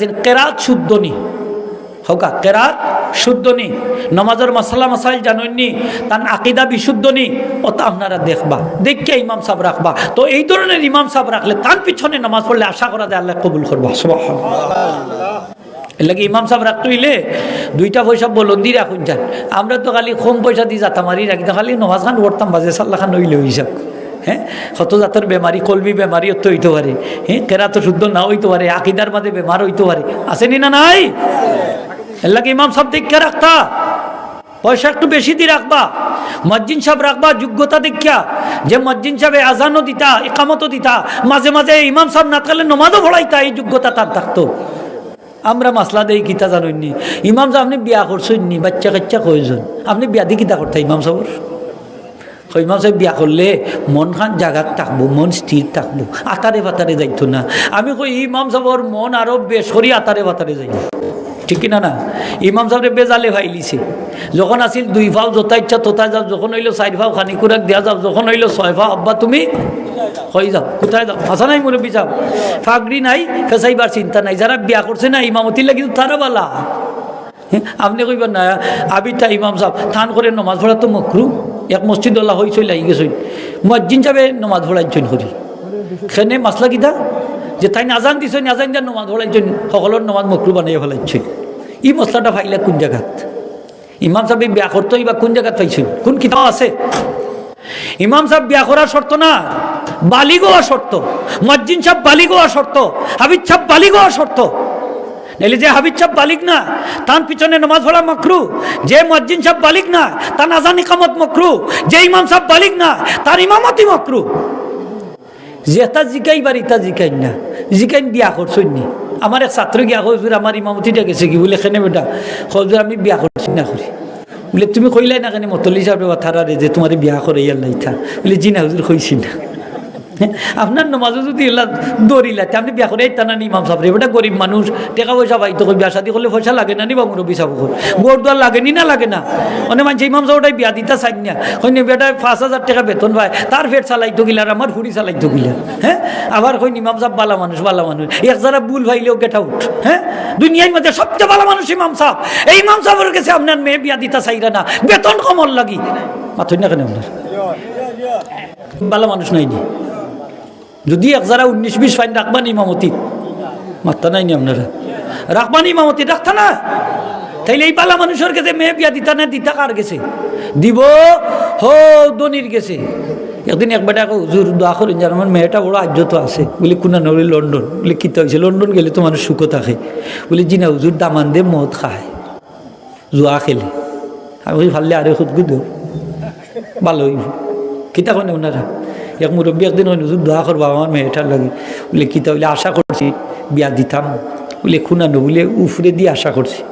আছেন কেরাত শুদ্ধ নি। হোকা, কেরাত শুদ্ধ নি। নমাজের মশলা মশাইল জানেননি তার আকিদা বিশুদ্ধ নি। ওটা আপনারা দেখবা দেখকে ইমাম সাহেব রাখবা। তো এই ধরনের ইমাম সাহেব রাখলে তার পিছনে নামাজ পড়লে আশা করা যায় আল্লাহ কবুল করবা। সবাই লাগে ইমাম সাহেব রাখতে হইলে দুইটা পয়সা বলন্দি রাখুন যান। আমরা তো খালি কম পয়সা দিয়ে যাতাম মারি রাখি খালি নমাজ খান পড়তাম বাজে সাল্লাহ খান হইলে হিসাব। হ্যাঁ? কত জাতের বেমারি কলবি বেমারি তো হইতে পারে। হ্যাঁ? কেরা তো শুদ্ধ না হইতে পারে, আকিদার মাঝে বেমার হইতে পারে। আসেনি না নাই? এর লাগে ইমাম সাহেব দেখে রাখতা। পয়সা একটু বেশি দিয়ে রাখবা। মসজিদ সাহেব রাখবা, যোগ্যতা দেখিয়া যে মসজিদ সাহেব আজানও দিতা একামতও দিতা, মাঝে মাঝে ইমাম সাহেব না থাকলে নমাজও ভরাইতা এই যোগ্যতা তার থাকতো। আমরা মাসলা দেই কিতা জানেননি ইমাম সাহেব আপনি বিয়া করছেন নি বাচ্চা কাচ্চা কয়জন? আপনি বিয়া দিয়ে কিতা করতে ইমাম সাহেবর? ইমাম সাহেব বিয়া করলে মন খান জাগাত থাকব, মন স্থির থাকব আতারে বাতারে যাইতো না। আমি কই, ইমাম সাহেবর মন আরও বেশ করি আতারে বাতারে যাই ঠিক না না? ইমাম সাহেব বেজালে ভাইলিছে যখন আসিল দুই ভাও যথা ইচ্ছা তথা যাও, যখন হইল চার ভাও খানি কুরাক দিয়া যাও, যখন হইল ছয় ভাও আব্বা তুমি হয়ে যাও, কোথায় যাও? আসা নাই মুরব্বী যাও ফাগড়ি নাই ফেসাইবার চিন্তা নাই। যারা বিয়া করছে না ইমামতির লাগে তারা বালা। আপনি কইবেন না, আবিটা ইমাম সাহেব থান করে নমাজ পড়া তো মকরু এক মসজিদ আল্লাহ হইছই লাগি গেছই মসজিদ যাবে, নমাজ পড়াইছেন করি সেনে মাসলা কিতা যে তাই নাজান দিছেন নাজান দিয়া নমাজ পড়াইছেন সকলের নমাজ মকরু বানাই ফেলাইছেন ই মশলাটা পাইলে কোন জায়গাত ইমাম সাহেব বিয়া করতেই বা কোন জায়গাত পাইছেন কোন কিতাব আছে? ইমাম সাহেব বিয়া করার শর্ত না? বালিগ হওয়া শর্ত মজ্জিন সাহেব বালিগ হওয়া শর্ত হাবিদ সাহেব বালিগ হওয়া শর্ত নাইলে যে হাবিদ সাহেব বালিক না তার পিছনে নমাজ পড়া মকরু, যে মজ্জিন সাহেব বালিক না তার আজান কামত মকরু, যে ইমাম সাহেব বালিক না, তার ইমামতি তা জিকাইবার ইতা জিকাই না। জিকাইন বিয়া করছই নি। আমার এক ছাত্র গিয়া হজুর, আমার ইমামতিটা গেছে কি? বলে খেনে বেটা? হজুর, আমি বিয়া করছি না করি। বলে, তুমি কইলাই না কেন মতলি সাহেব থারারে যে তোমার বিয়া করে ইয়ার লাইতা বলে, জি না, হুজুর, কইছি না। আপনার নমাজও যদি এলা দৌড়িলাতে আপনি বিয়া করে আইতা না নি ইমাম সাহেব এটা গরিব মানুষ, টাকা পয়সা পাইতো কই বিয়া শাদি করলে পয়সা লাগে না নি বা মুরব্বী সাহেব গোর দোয়ার লাগে নি না লাগে না? মানে মানুষ ইমাম সাহেবটাই বিয়া দিতা চাই না। কই নি বেটা, পাঁচ হাজার টাকা বেতন পায়, তার ফের চালাইতো গিলা আর আমার ফুড়ি চালাইতো গিলা। হ্যাঁ? আবার কই ইমাম সাহেব বালা মানুষ বালা মানুষ। এক যারা বুল ভাইলেও গেট আউট হ্যাঁ? দুনিয়ার মধ্যে সবচেয়ে ভালো মানুষ ইমাম সাহেব। এই ইমাম সাহেবের কাছে আপনার মেয়ে বিয়া দিতা চাইরা না। বেতন কমল লাগি। মাথুই না কেন আপনার? ভালো মানুষ নাইনি যদি এক যারা উনিশ, বিশ ফাইন রাখবান ইমামতি। মাত্রা নাই আপনারা। রাখবান ইমামতি, রাখতা না। তাইলে এই পালা মানুষের কাছে মেয়ে বিয়া দিতা না, দিতা কার গেছে দিব, হো দনির গেছে একদিন এক বেটা হুজুর, দোয়া করেন যে আমার মেয়েটা বড় আজ্য তো আছে। বলি, কুনা নড়ি লন্ডন। বলে কী হয়েছে লন্ডন গেলে তো মানুষ সুখও থাকে বলি, জি না, হুজুর, দামান দে, মদ খায়। জুয়া খেলে। আমি ভাললে আরে খুদ গুদ ভালো হইব। কিতা কেন ওনারা এক মুরব্বী একদিন ওই দোয়া করব আমার মেয়েটার লাগে। বলে কিতা? বলে আশা করছি বিয়া দিতাম। বলে খুনানো বলে উফরে দিয়ে আশা করছি।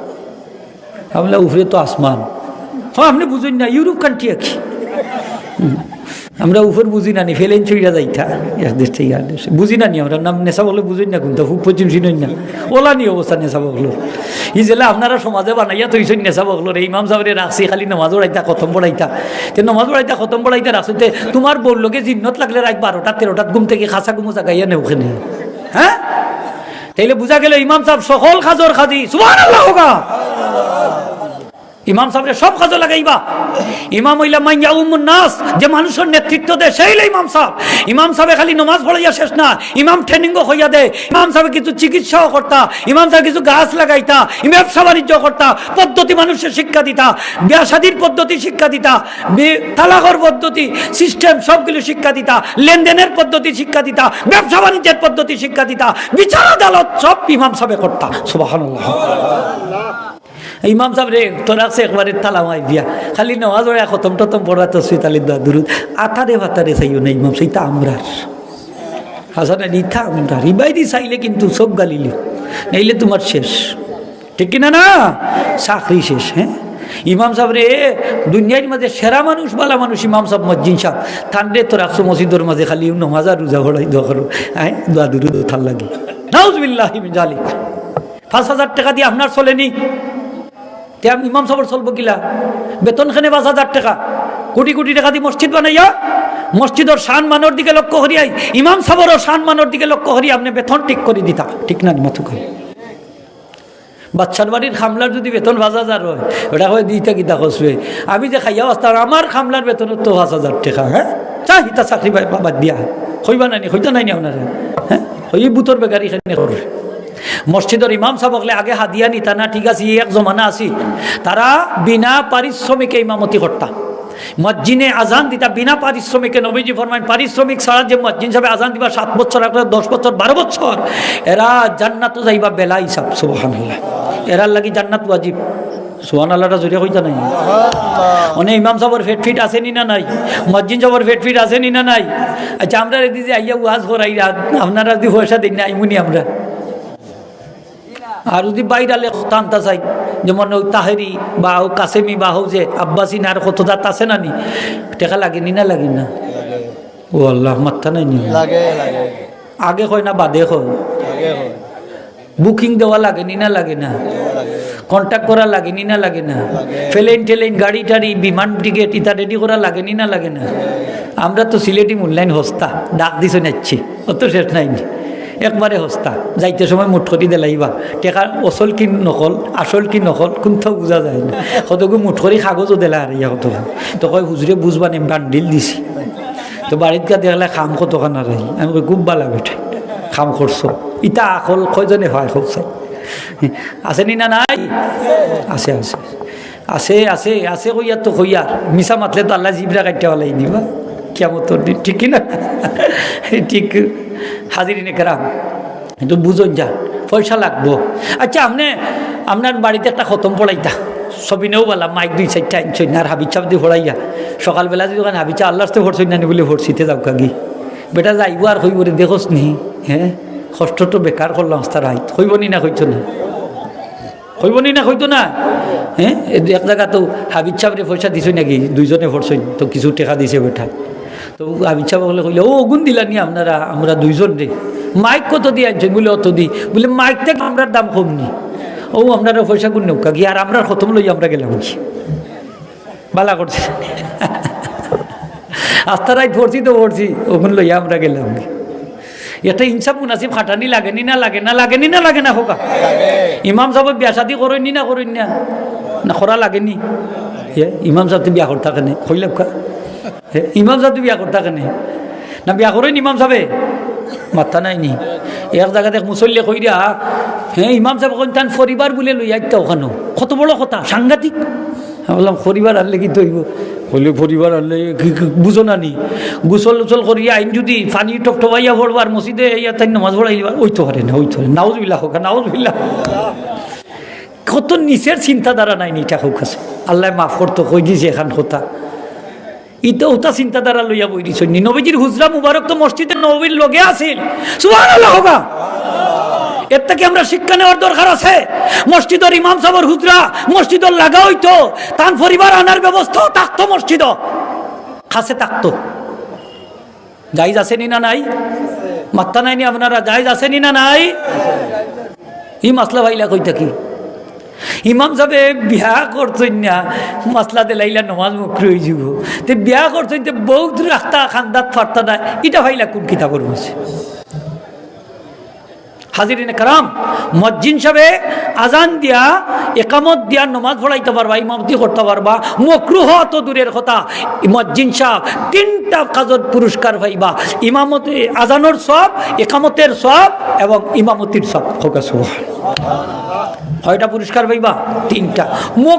আমি বললাম, উফরে তো আসমান। হ্যাঁ আপনি বুঝুন না ইউরোপ কান্ট্রি হুম। আমরা উপর বুঝি না নি, ফেলেন চইরা যাইতা। এক দেশ থেকে আর দেশে। বুঝি না নি আমরা, নাম নেশা বলে বুঝুন না কিন্তু খুব পশ্চিম চিনই না। ওলা নি অবস্থা নেশা বকলোর। ই জেলা আপনারা সমাজে বানাইয়া তৈছেন নেশা বকলোর। এই ইমাম সাহেবের রাখছি খালি নমাজ পড়াইতা খতম পড়াইতা। তে নমাজ পড়াইতা খতম পড়াইতা রাখতে তোমার বললোকে জিন্নত লাগলে রাখ বারোটা তেরোটাত ঘুম থেকে খাসা ঘুমো জাগাইয়া নেও হ্যাঁ? তাইলে বুঝা গেল ইমাম সাহেব সকল খাজর খাদি সুবাহ ইমাম সাহেবের সব কাজে লাগাইবা। ইমাম হইলা মাইয়া উমুন নাস, যে মানুষের নেতৃত্ব দেয় সেই হইল ইমাম সাহেব। ইমাম সাহেব খালি নমাজ পড়াইয়া শেষ না, ইমাম ট্রেনিংও হইয়া দে ইমাম সাহেব কিছু চিকিৎসাও করতা, ইমাম সাহেব কিছু গাছ লাগাইতা, ব্যবসা বাণিজ্য করতা, পদ্ধতি মানুষের শিক্ষা দিতা, বিয়া পদ্ধতি শিক্ষা দিতা তালাকর পদ্ধতি সিস্টেম সবগুলো শিক্ষা দিতা, লেনদেনের পদ্ধতি শিক্ষা দিতা, ব্যবসা বাণিজ্যের পদ্ধতি শিক্ষা দিতা, বিচার আদালত সব ইমাম সাহেব করতা। সুবাহ ইমাম সাহেব রে, তোরা সে একবারে তালা মাই দিয়া। খালি নওয়াজ ওরা খতম টতম পড়া তো সুইতালি দোয়া দুরুদ। আতারে ভাতারে চাইও না ইমাম, সেইটা আমরার। হাসান ইথা আমরার। ইবাইদি চাইলে কিন্তু সব গালিলি নাইলে তোমার শেষ। ঠিক কিনা না? চাকরি শেষ হ্যাঁ ইমাম সাহেব রে, দুনিয়ার মাঝে সেরা মানুষ বালা মানুষ ইমাম সাহেব মজ্জিন সাহেব। ঠান্ডে তো রাখছো মসজিদের মাঝে খালি নমাজা রোজা হড়াই দোয়া করো। হ্যাঁ দোয়া দুরুদ থাল লাগে। নাউজবিল্লাহ জালিক পাঁচ হাজার টাকা দিয়ে আপনার চলেনি তে আমি ইমাম সাহেব চলবো কিলা? বেতন খানে পাঁচ হাজার টাকা। কোটি কোটি টাকা দিয়ে মসজিদ বানাইয়া, মসজিদর শান মানর দিকে লক্ষ্য করিয়াই, ইমাম সাহেবেরও শান মানর দিকে লক্ষ্য করিয়া আপনি বেতন ঠিক করে দিতা। ঠিক না মাথু করে। বাচ্চার বাড়ির খামলার যদি বেতন পাঁচ হাজার হয়, ওটা হয় দুইটা কিতা খসবে আমি যে খাইয়া আসতাম আমার খামলার বেতন তো পাঁচ হাজার টাকা হ্যাঁ? চা, হিতা চাকরি বাদ দিয়া। হইবা নাই হইতা নাই নি আপনারা হ্যাঁ? হই বুতর বেকারি খানি করবে মসজিদের ইমাম সাহেবকলে আগে হাদিয়া নিতা না ঠিক আছে এক জমানা আছি। তারা বিনা পারিশ্রমিকে ইমামতি করতাম মসজিনে আজান দিতা বিনা পারিশ্রমিকে নবীজি ফরমাইন পারিশ্রমিক ছাড়া যে মসজিদ সাহেব আজান দিবা সাত বছর আগে দশ বছর বারো বছর এরা জান্নাত যাইবা বেলা হিসাব। সুবহান এরার লাগি জান্নাত ওয়াজিব। সুহান আল্লাহটা জড়িয়ে হইতা নাই অনেক ইমাম সাহর ফেট ফিট আছে নি না নাই? মসজিদ সাহর ফেট ফিট আছে নি না নাই? আচ্ছা আমরা রেদি যে আইয়া ওয়াজ করাই আপনারা যদি পয়সা দিন না আইমুনি আমরা। আর যদি বাইরালে টানতা চাই যেমন ওই তাহেরি বা ও কাসেমি বা হো যে আব্বাসিন আর কত দাঁত আছে না নি? টেকা লাগেনি না লাগেনি না? ও আল্লাহ মাত্তা নাই লাগে লাগে। আগে হয় না বাদে হয়। বুকিং দেওয়া লাগেনি না লাগে না? কন্ট্যাক্ট করা লাগেনি না লাগে না? ফেলেন টেলেন গাড়ি টাড়ি বিমান টিকিট ইতা রেডি করা লাগেনি না লাগে না? আমরা তো সিলেটি মূল্যায়ন হস্তা ডাক দিছে নাচ্ছি। অত শেষ নাইনি একবারে হস্তা যাইতে সময় মুঠ করি দেলাইবা টেকা অসল কি নকল, আসল কি নকল কোনটাও বোঝা যায় না। কতগু মুঠ কাগজও দেলা আর ইয়া কত তো কয় হুজুরে বুঝবা নে বান্ডিল দিছি। তো বাড়িত গা দেখলে খাম কতখান আর আমি কই খুব ভালো বেঠে? খাম করছ ইটা আকল কয়জনে হয় খুব আছে নি না নাই? আছে আছে। আছে আছে আছে কইয়ার তো কইয়ার মিশা মাতলে তো আল্লাহ জিবরা কাটতে ওলাই দিবা কেমন তোর ঠিক কি না? ঠিক। হাজিরি নে কেরাম কিন্তু বুঝন যা পয়সা লাগবো। আচ্ছা আপনি আপনার বাড়িতে একটা খতম পড়াইতা। সবিনেও বলা মাইক দুই চারটা আনছই না আর হাবি চাপ দিয়ে পড়াইয়া সকালবেলা যদি ওখানে হাবি চা আল্লাহ তো ভরছই না বলে, ভরছিতে যাও কাগি বেটা, যাইব আর হইব রে, দেখোস নি হ্যাঁ? কষ্ট তো বেকার করলাম তার আইত হইব নি না হইতো না? হইব নি না হইতো না? হ্যাঁ? এক জায়গা তো হাবিজ চাপরে পয়সা দিছই নাকি? দুইজনে ভরছই তো কিছু টাকা দিছে বেটা। তো হাবিজ চাপ বলে কইলে, ও, গুণ দিলানি আপনারা, আমরা দুইজন রে। মাইক কত দিয়ে আনছেন বলে অত দি। বলে, মাইক থেকে আমরা দাম কম নি। ও, আপনারা পয়সা গুণ নৌকা গিয়ে আর আমরা খতম লই আমরা গেলাম কি? বালা করছে। আস্তারাই ভরছি তো ভরছি ওখানে লইয়া আমরা গেলাম কি? এটা ইনসাফ, মুনাসিব, খাটানি লাগেনি না লাগে না লাগেনি না লাগে না, হোকা? ইমাম সাহেব বিয়া শাদি করেননি না করেন না না। করা লাগেনি ইমাম সাহেব বিয়া করতা কেনে? কইলাম কা। ইমাম সাহেব বিয়া করতা কেনে? না বিয়া করেন ইমাম সাহেবে? মাথা নাই নি। এক জায়গাতে মুসল্লি কইরা হ্যাঁ ইমাম সাহেব কইন তান পরিবার বলে লই আইতা ওখানো। কত বড় কথা, সাংঘাতিক। বললাম পরিবার আনলে কি তৈব? বলে পরিবার আনলে বুঝো না নি। গুসল উসল করিয়া আইন যদি পানি টপটপাইয়া পড়বার মসজিদে ইয়া তাই নামাজ পড়াই দিবার ওই তো পারে না, ওই তো নাউজ বিল্লা হোক নাউজ বিল্লা কত নিচের চিন্তাধারা নাই নিটা হোক আছে। আল্লাহ মাফ করতো, কই দিছে এখান কথা। ইতো ওটা চিন্তাধারা লইয়া বই দিছ নবীজির হুজরা মুবারক তো মসজিদে নবীর লগে আছিল। সুবহানাল্লাহ হোগা এর থেকে আমরা শিক্ষা নেওয়ার দরকার আছে। মসজিদের ইমাম সাহেবের হুজরা মসজিদের লাগা হইতো। তার পরিবার আনার ব্যবস্থাও থাকতো মসজিদ। খাসে থাকতো। জাইজ আছে নি না নাই? মাত্তা নাই নি আপনারা? জাইজ আছে নি না নাই? ই মাসলা ভাইলা কই থাকি ইমাম সাহেব বিয়া করছেন না, মাসলা দিলাইলা নমাজ মুখরি হয়ে যাব। তে বিয়া করছেন তে বহুত রাস্তা খান্দাত ফার্তা দেয় এটা ভাইলা কোন কিতাবের মধ্যে হাজিরিনে কারাম, মসজিদ সাহেবে আজান দিয়া, একামত দিয়া নমাজ পড়াইতে পারবা, ইমামতি করতে পারবা, মকরু হওয়া তো দূরের কথা। মসজিদ সাহেব তিনটা কাজত পুরস্কার পাইবা, ইমামতি আজানোর সব, একামতের সব এবং ইমামতির সব। ফোকাস কয়টা পুরস্কার পাইবা তিনটা। মুখ